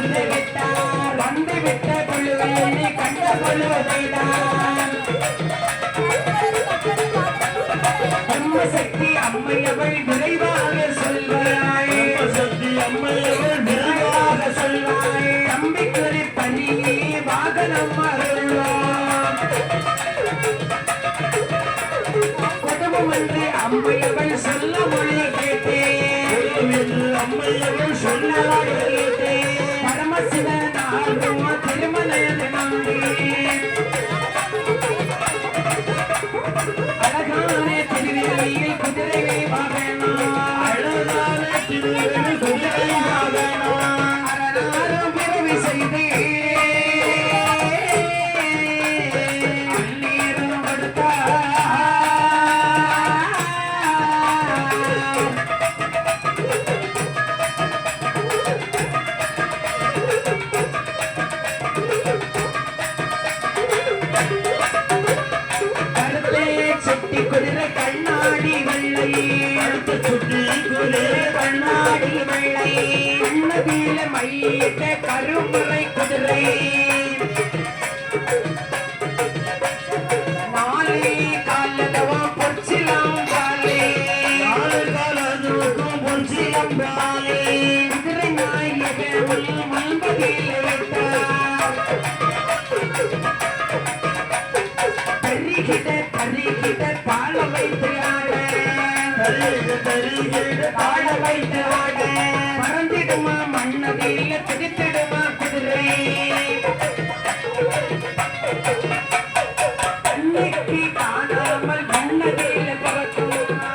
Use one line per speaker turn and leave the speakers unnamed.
வந்து விட்டார் வந்து விட்ட குழுவை கண்ட குழுவைதான் பிரம்ம சக்தி அம்மையவள் விரைவாக சொல்வாய்.
சக்தி அம்மையவர்
விரைவாக சொல்வாய். நம்பிக்கொரு பணியே வாகனம் அருள்வார் குடும்பம் என்று அம்மையவள் சொல்ல மொழி கேட்டேன். Thank you. வெள்ளை கண்ணதில மையிட்ட கரும்புரை குதிரை. நாளை காலதவா பொற்சிலாம் காலே
நாலு காலத்துக்கும் பொன்சிலம்பாலே
குதிரை நாயகன் மன்பதில் விட்டார் தருகிட பறந்திடுமா மன்னதில் திரித்திடுமா